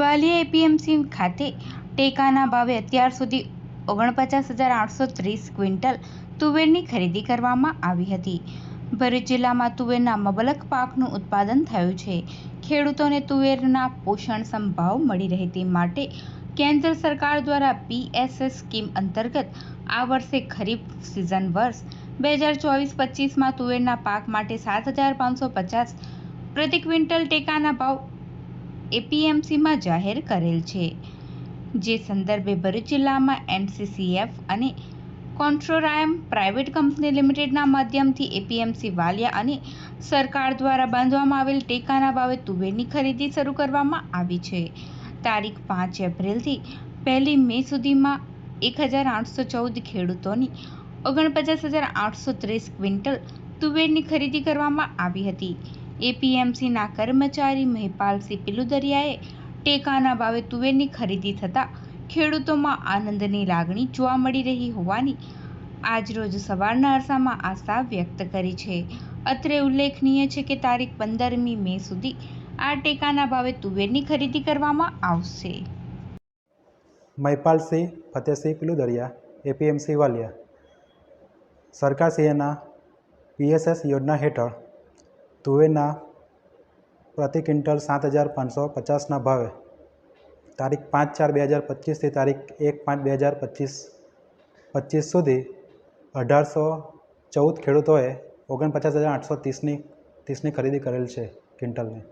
Valia APMC ખાતે ટેકાના ભાવે અત્યાર સુધી ઓગણપચાસ હજાર આઠસો ત્રીસ ક્વિન્ટલ તુવેરની ખરીદી કરવામાં આવી હતી. ભરૂચ જિલ્લામાં તુવેરના મબલક પાકનું ઉત્પાદન થયું છે. ખેડૂતોને તુવેરના પોષણક્ષમ ભાવ મળી રહે તે માટે કેન્દ્ર સરકાર દ્વારા પીએસએસ સ્કીમ અંતર્ગત આ વર્ષે ખરીફ સિઝન વર્ષ બે હજાર ચોવીસ પચીસમાં તુવેરના પાક માટે સાત હજાર પાંચસો પચાસ પ્રતિ ક્વિન્ટલ ટેકાના ભાવ એપીએમસીમાં જાહેર કરેલ છે, જે સંદર્ભે ભરૂચ જિલ્લામાં એનસીસીએફ અને કોન્ટ્રોરાયમ પ્રાઇવેટ કંપની લિમિટેડના માધ્યમથી એપીએમસી વાલિયા અને સરકાર દ્વારા બાંધવામાં આવેલ ટેકાના ભાવે તુવેરની ખરીદી શરૂ કરવામાં આવી છે. તારીખ પાંચ એપ્રિલથી પહેલી મે સુધીમાં એક હજાર આઠસો ચૌદ ખેડૂતોની ઓગણપચાસ હજાર આઠસો ત્રીસ ક્વિન્ટલ તુવેરની ખરીદી કરવામાં આવી હતી. એપીએમસીના કર્મચારી મહિપાલસિંહ પિલુદરિયાએ ટેકાના ભાવે તુવેરની ખરીદી થતાં ખેડૂતોમાં આનંદની લાગણી જોવા મળી રહી હોવાની આજરોજ સવારના અરસામાં આશા વ્યક્ત કરી છે. અત્રે ઉલ્લેખનીય છે કે તારીખ પંદરમી મે સુધી આ ટેકાના ભાવે તુવેરની ખરીદી કરવામાં આવશે. મહિપાલસિંહ, ફતેહસિંહ પિલુદરિયા, એપીએમસી વાલિયા સરકારશ્રીના પીએસએસ યોજના હેઠળ તુવેરના પ્રતિ ક્વિન્ટલ સાત હજાર પાંચસો પચાસના ભાવે. તારીખ પાંચ ચાર બે હજાર પચીસથી તારીખ એક પાંચ બે હજાર પચીસ પચીસ સુધી અઢારસો ચૌદ ખેડૂતોએ ઓગણપચાસ હજાર આઠસો ત્રીસની ત્રીસની ખરીદી કરેલ છે ક્વિન્ટલની.